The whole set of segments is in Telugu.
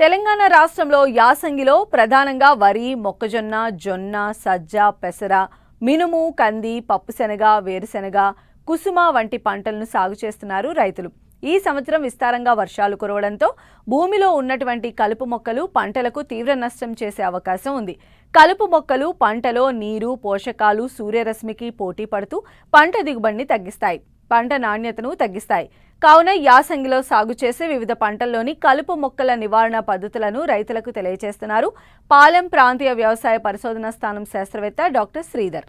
తెలంగాణ రాష్ట్రంలో యాసంగిలో ప్రధానంగా వరి మొక్కజొన్న జొన్న సజ్జ పెసర మినుము కంది పప్పుశనగ వేరుశెనగ కుసుమ వంటి పంటలను సాగు చేస్తున్నారు రైతులు. ఈ సంవత్సరం విస్తారంగా వర్షాలు కురవడంతో భూమిలో ఉన్నటువంటి కలుపు మొక్కలు పంటలకు తీవ్ర నష్టం చేసే అవకాశం ఉంది. కలుపు మొక్కలు పంటలో నీరు పోషకాలు సూర్యరశ్మికి పోటీ పడుతూ పంట దిగుబడిని తగ్గిస్తాయి. పంట నాణ్యతను తగ్గిస్తాయి. కావున యాసంగిలో సాగు చేసే వివిధ పంటల్లోని కలుపు మొక్కల నివారణ పద్ధతులను రైతులకు తెలియజేస్తున్నారు. పాలెం ప్రాంతీయ వ్యవసాయ పరిశోధన స్థానం శాస్త్రవేత్త డాక్టర్ శ్రీధర్.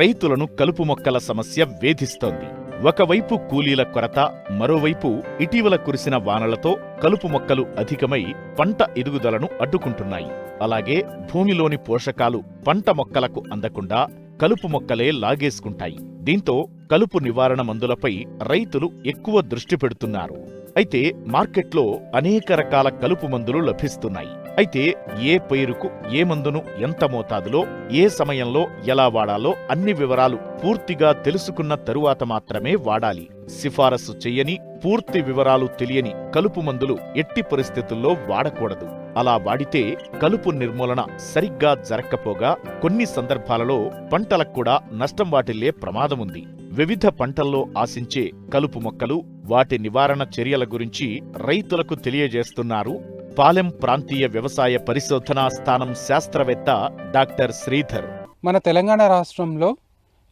రైతులను కలుపు మొక్కల సమస్య వేధిస్తోంది. ఒకవైపు కూలీల కొరత మరోవైపు ఇటీవల కురిసిన వానలతో కలుపు మొక్కలు అధికమై పంట ఎదుగుదలను అడ్డుకుంటున్నాయి. అలాగే భూమిలోని పోషకాలు పంట మొక్కలకు అందకుండా కలుపు మొక్కలే లాగేసుకుంటాయి. దీంతో కలుపు నివారణ మందులపై రైతులు ఎక్కువ దృష్టి పెడుతున్నారు. అయితే మార్కెట్లో అనేక రకాల కలుపు మందులు లభిస్తున్నాయి. అయితే ఏ పైరుకు ఏ మందును ఎంత మోతాదులో ఏ సమయంలో ఎలా వాడాలో అన్ని వివరాలు పూర్తిగా తెలుసుకున్న తరువాత మాత్రమే వాడాలి. సిఫారసు చెయ్యని పూర్తి వివరాలు తెలియని కలుపు మందులు ఎట్టి పరిస్థితుల్లో వాడకూడదు. అలా వాడితే కలుపు నిర్మూలన సరిగ్గా జరక్కపోగా కొన్ని సందర్భాలలో పంటలకు కూడా నష్టం వాటిల్లే ప్రమాదముంది. వివిధ పంటల్లో ఆశించే కలుపు మొక్కలు వాటి నివారణ చర్యల గురించి రైతులకు తెలియజేస్తున్నారు పాలెం ప్రాంతీయ వ్యవసాయ పరిశోధనా స్థానం శాస్త్రవేత్త డాక్టర్ శ్రీధర్. మన తెలంగాణ రాష్ట్రంలో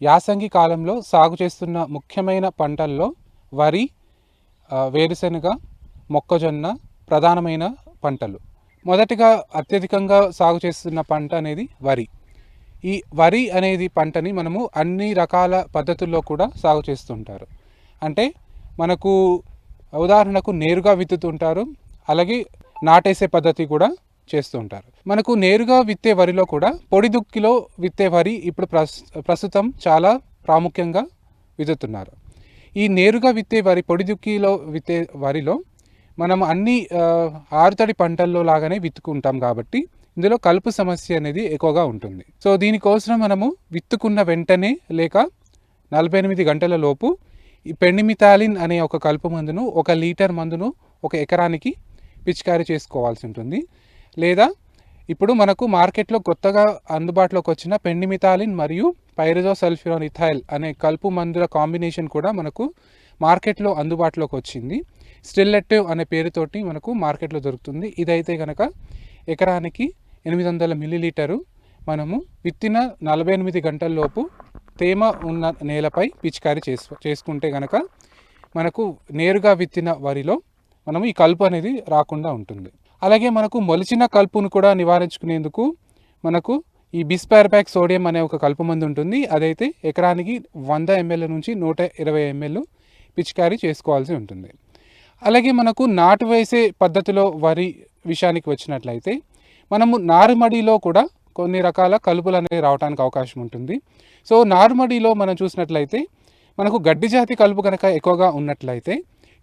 యాసంగి కాలంలో సాగు చేస్తున్న ముఖ్యమైన పంటల్లో వరి వేరుశెనగ మొక్కజొన్న ప్రధానమైన పంటలు. మొదటిగా అత్యధికంగా సాగు చేస్తున్న పంట అనేది వరి. ఈ వరి అనేది పంటని మనము అన్ని రకాల పద్ధతుల్లో కూడా సాగు చేస్తుంటారు. అంటే మనకు ఉదాహరణకు నేరుగా విత్తుతుంటారు. అలాగే నాటేసే పద్ధతి కూడా చేస్తూ ఉంటారు. మనకు నేరుగా విత్తే వరిలో కూడా పొడి దుక్కిలో విత్తే వరి ఇప్పుడు ప్రస్ ప్రస్తుతం చాలా ప్రాముఖ్యంగా విత్తుతున్నారు ఈ నేరుగా విత్తే వరి పొడి దుక్కిలో విత్తే వరిలో మనం అన్ని ఆరుతడి పంటల్లో లాగానే విత్తుకుంటాం కాబట్టి ఇందులో కలుపు సమస్య అనేది ఎక్కువగా ఉంటుంది. సో దీనికోసం మనము విత్తుకున్న వెంటనే లేక నలభై ఎనిమిది గంటల లోపు ఈ పెండిమిథాలిన్ అనే ఒక కలుపు మందును ఒక లీటర్ మందును ఒక ఎకరానికి పిచికారీ చేసుకోవాల్సి ఉంటుంది. లేదా ఇప్పుడు మనకు మార్కెట్లో కొత్తగా అందుబాటులోకి వచ్చిన పెండిమిథాలిన్ మరియు పైరజో సల్ఫ్యూరాన్ ఇథైల్ అనే కలుపు మందుల కాంబినేషన్ కూడా మనకు మార్కెట్లో అందుబాటులోకి వచ్చింది. స్టిల్లెటివ్ అనే పేరుతోటి మనకు మార్కెట్లో దొరుకుతుంది. ఇదైతే కనుక ఎకరానికి ఎనిమిది వందల మిల్లీలీటరు. మనము విత్తిన నలభై ఎనిమిది గంటల్లోపు తేమ ఉన్న నేలపై పిచికారీ చేసు చేసుకుంటే కనుక మనకు నేరుగా విత్తిన వరిలో మనము ఈ కలుపు అనేది రాకుండా ఉంటుంది. అలాగే మనకు మొలిచిన కలుపును కూడా నివారించుకునేందుకు మనకు ఈ బిస్పార్బ్యాక్ సోడియం అనే ఒక కలుపు మందు ఉంటుంది. అదైతే ఎకరానికి వంద ఎంఎల్ నుంచి నూట ఇరవై ఎంఎల్ పిచికారీ చేసుకోవాల్సి ఉంటుంది. అలాగే మనకు నాటు వేసే పద్ధతిలో వరి విషయానికి వచ్చినట్లయితే మనము నారుమడిలో కూడా కొన్ని రకాల కలుపులు అనేవి రావడానికి అవకాశం ఉంటుంది. సో నారుమడిలో మనం చూసినట్లయితే మనకు గడ్డి జాతి కలుపు కనుక ఎక్కువగా ఉన్నట్లయితే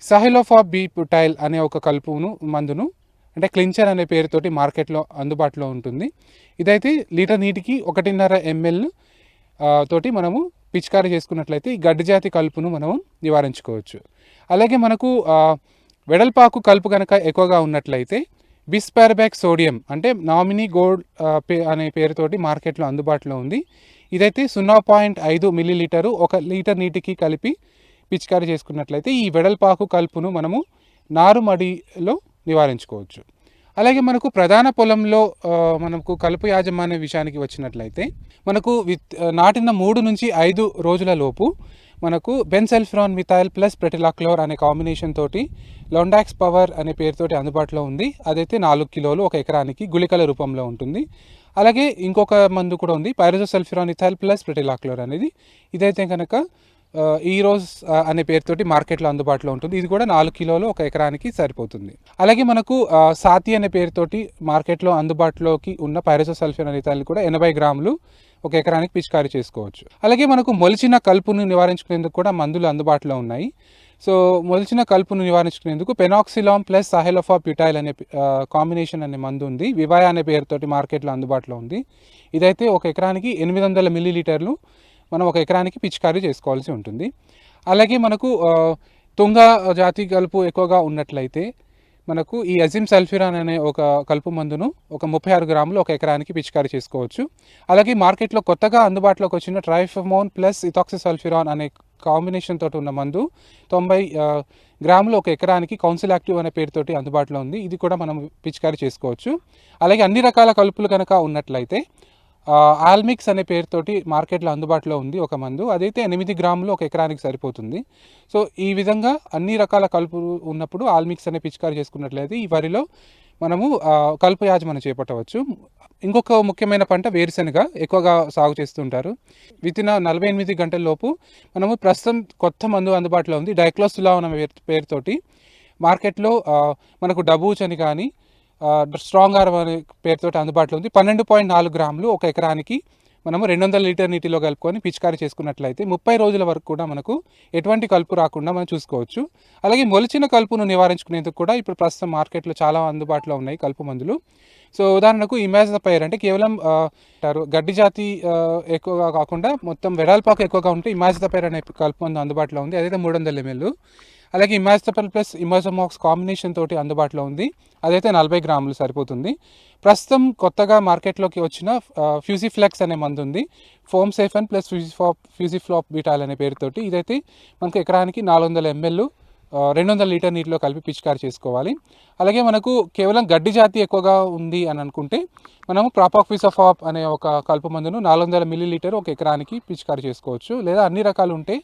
సహిలోఫాబ్ బీ పుటైల్ అనే ఒక కలుపును మందును అంటే క్లించర్ అనే పేరుతోటి మార్కెట్లో అందుబాటులో ఉంటుంది. ఇదైతే లీటర్ నీటికి ఒకటిన్నర ఎంఎల్ తోటి మనము పిచికారీ చేసుకున్నట్లయితే ఈ గడ్డి జాతి కలుపును మనము నివారించుకోవచ్చు. అలాగే మనకు వెడల్పాకు కలుపు కనుక ఎక్కువగా ఉన్నట్లయితే బిస్పార్బ్యాక్ సోడియం అంటే నామినీ గోల్డ్ పే అనే పేరుతోటి మార్కెట్లో అందుబాటులో ఉంది. ఇదైతే సున్నా పాయింట్ ఐదు మిల్లీలీటరు ఒక లీటర్ నీటికి కలిపి పిచికారీ చేసుకున్నట్లయితే ఈ వెడల్పాకు కలుపును మనము నారుమడిలో నివారించుకోవచ్చు. అలాగే మనకు ప్రధాన పొలంలో మనకు కలుపు యాజమాన్య విషయానికి వచ్చినట్లయితే మనకు విత్ నాటిన మూడు నుంచి ఐదు రోజుల లోపు మనకు బెన్సెల్ఫ్రాన్ మిథైల్ ప్లస్ ప్రెటిలాక్లోర్ అనే కాంబినేషన్ తోటి లొండాక్స్ పవర్ అనే పేరుతోటి అందుబాటులో ఉంది. అదైతే నాలుగు కిలోలు ఒక ఎకరానికి గుళికల రూపంలో ఉంటుంది. అలాగే ఇంకొక మందు కూడా ఉంది. పైరోజోసల్ఫ్యూరాన్ ఇథైల్ ప్లస్ ప్రెటిలాక్లోర్ అనేది. ఇదైతే కనుక ఆ, అనే పేరుతోటి మార్కెట్లో అందుబాటులో ఉంటుంది. ఇది కూడా నాలుగు కిలోలు ఒక ఎకరానికి సరిపోతుంది. అలాగే మనకు సాతి అనే పేరుతోటి మార్కెట్లో అందుబాటులోకి ఉన్న పైరసోసల్ఫిన్ అనితాలు కూడా ఎనభై గ్రాములు ఒక ఎకరానికి పిచికారీ చేసుకోవచ్చు. అలాగే మనకు మొలిచిన కలుపును నివారించుకునేందుకు కూడా మందులు అందుబాటులో ఉన్నాయి. సో మొలిచిన కలుపును నివారించుకునేందుకు పెనాక్సిలామ్ ప్లస్ సాహెలోఫా ప్యూటైల్ అనే కాంబినేషన్ అనే మందు ఉంది. వివాయా అనే పేరుతోటి మార్కెట్లో అందుబాటులో ఉంది. ఇదైతే ఒక ఎకరానికి ఎనిమిది వందల మిల్లీలీటర్లు మనం ఒక ఎకరానికి పిచికారీ చేసుకోవాల్సి ఉంటుంది. అలాగే మనకు తుంగ జాతి కలుపు ఎక్కువగా ఉన్నట్లయితే మనకు ఈ అజిమ్ సల్ఫిరాన్ అనే ఒక కలుపు మందును ఒక ముప్పై ఆరు గ్రాములు ఒక ఎకరానికి పిచికారీ చేసుకోవచ్చు. అలాగే మార్కెట్లో కొత్తగా అందుబాటులోకి వచ్చిన ట్రైఫమోన్ ప్లస్ ఇథాక్సిసల్ఫిరాన్ అనే కాంబినేషన్ తోటి ఉన్న మందు తొంభై గ్రాములు ఒక ఎకరానికి కౌన్సిల్ యాక్టివ్ అనే పేరుతోటి అందుబాటులో ఉంది. ఇది కూడా మనం పిచికారీ చేసుకోవచ్చు. అలాగే అన్ని రకాల కలుపులు కనుక ఉన్నట్లయితే ఆల్మిక్స్ అనే పేరుతోటి మార్కెట్లో అందుబాటులో ఉంది ఒక మందు. అదైతే ఎనిమిది గ్రాములు ఒక ఎకరానికి సరిపోతుంది. సో ఈ విధంగా అన్ని రకాల కలుపు ఉన్నప్పుడు ఆల్మిక్స్ అనే పిచికారి చేసుకున్నట్లయితే ఈ వరిలో మనము కలుపు యాజమాన్యం చేపట్టవచ్చు. ఇంకొక ముఖ్యమైన పంట వేరుశనగ ఎక్కువగా సాగు చేస్తుంటారు. వితిన్ నలభై ఎనిమిది గంటల లోపు మనము ప్రస్తుతం కొత్త మందు అందుబాటులో ఉంది. డైక్లోసులా అనే పేరుతోటి మార్కెట్లో మనకు డబూచ్ అని కానీ స్ట్రాంగ్ ఆర్మ్ అనే పేరుతో అందుబాటులో ఉంది. పన్నెండు పాయింట్ నాలుగు గ్రాములు ఒక ఎకరానికి మనము రెండు వందల లీటర్ నీటిలో కలుపుకొని పిచికారీ చేసుకున్నట్లయితే ముప్పై రోజుల వరకు కూడా మనకు ఎటువంటి కలుపు రాకుండా మనం చూసుకోవచ్చు. అలాగే మొలిచిన కలుపును నివారించుకునేందుకు కూడా ఇప్పుడు ప్రస్తుతం మార్కెట్లో చాలా అందుబాటులో ఉన్నాయి కలుపు మందులు. సో ఉదాహరణకు ఇమాజపైర్ అంటే కేవలం గడ్డి జాతి ఎక్కువగా కాకుండా మొత్తం వెడల్పాకు ఎక్కువగా ఉంటే ఇమాజపైర్ అనే కలుపు మందు అందుబాటులో ఉంది. అదైతే మూడు వందల ఎంఎల్. అలాగే ఇమాజపైర్ ప్లస్ ఇమాజమాక్స్ కాంబినేషన్ తోటి అందుబాటులో ఉంది. అదైతే నలభై గ్రాములు సరిపోతుంది. ప్రస్తుతం కొత్తగా మార్కెట్లోకి వచ్చిన ఫ్యూజిఫ్లెక్స్ అనే మందు ఉంది. ఫోమ్ సేఫన్ ప్లస్ ఫ్యూజిఫాప్ ఫ్యూజిఫ్లాప్ బీటాల్ అనే పేరుతోటి. ఇదైతే మనకు ఎకరానికి నాలుగు వందల ఎంఎల్. రెండు వందల లీటర్ నీటిలో కలిపి పిచికారి చేసుకోవాలి. అలాగే మనకు కేవలం గడ్డి జాతి ఎక్కువగా ఉంది అని అనుకుంటే మనము ప్రాపాక్విసఫాప్ అనే ఒక కలుపు మందును నాలుగు వందల మిల్లీ లీటర్ ఒక ఎకరానికి పిచికారి చేసుకోవచ్చు. లేదా అన్ని రకాలు ఉంటే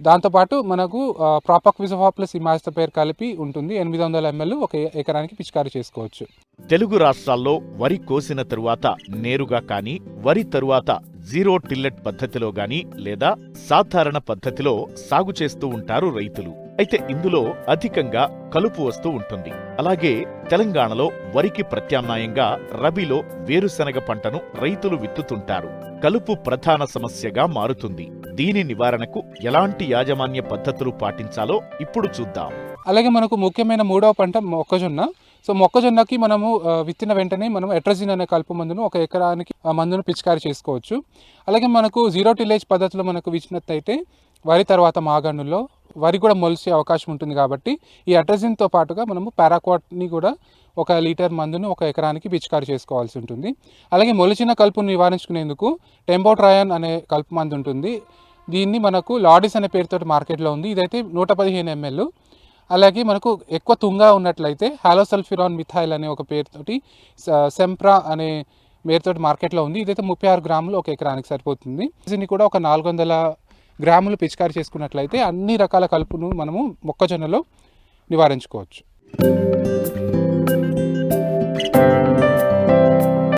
దాంతోపాటు మనకు ప్రాపాక్విసఫాప్ ప్లస్ ఇమాస్తపేర్ కలిపి ఉంటుంది. ఎనిమిది వందల ఎంఎల్ ఒక ఎకరానికి పిచికారి చేసుకోవచ్చు. తెలుగు రాష్ట్రాల్లో వరి కోసిన తరువాత నేరుగా కానీ వరి తరువాత జీరో టిల్లెట్ పద్ధతిలో గాని లేదా సాధారణ పద్ధతిలో సాగు చేస్తూ ఉంటారు రైతులు. అయితే ఇందులో అధికంగా కలుపు వస్తూ ఉంటుంది. అలాగే తెలంగాణలో వరికి ప్రత్యామ్నాయంగా రబీలో వేరుశనగ పంటను రైతులు విత్తుతుంటారు. కలుపు ప్రధాన సమస్యగా మారుతుంది. దీని నివారణకు ఎలాంటి యాజమాన్య పద్ధతులు పాటించాలో ఇప్పుడు చూద్దాం. అలాగే మనకు ముఖ్యమైన మూడవ పంట మొక్కజొన్న. సో మొక్కజొన్నకి మనము విత్తిన వెంటనే మనం ఎట్రజిన్ అనే కలుపు మందును ఒక ఎకరానికి ఆ మందును పిచికారి చేసుకోవచ్చు. అలాగే మనకు జీరో టిలేజ్ పద్ధతిలో మనకు విచ్చినట్టయితే వరి తర్వాత మాగాణుల్లో వరి కూడా మొలిసే అవకాశం ఉంటుంది కాబట్టి ఈ అట్రజిన్తో పాటుగా మనము పారాక్వాట్ని కూడా ఒక లీటర్ మందును ఒక ఎకరానికి పిచికారి చేసుకోవాల్సి ఉంటుంది. అలాగే మొలిచిన కలుపును నివారించుకునేందుకు టెంబోట్రయాన్ అనే కలుపు మందు ఉంటుంది. దీన్ని మనకు లాడిస్ అనే పేరుతో మార్కెట్లో ఉంది. ఇదైతే నూట పదిహేను ఎంఎల్ అలాగే మనకు ఎక్కువ తుంగా ఉన్నట్లయితే హాలోసల్ఫిరాన్ మిథైల్ అనే ఒక పేరుతోటి సెంప్రా అనే పేరుతోటి మార్కెట్లో ఉంది. ఇదైతే ముప్పై ఆరు గ్రాములు ఒక ఎకరానికి సరిపోతుంది. దీన్ని కూడా ఒక నాలుగు వందల గ్రాములు పిచికారి చేసుకున్నట్లయితే అన్ని రకాల కలుపును మనము మొక్కజొన్నలో నివారించుకోవచ్చు.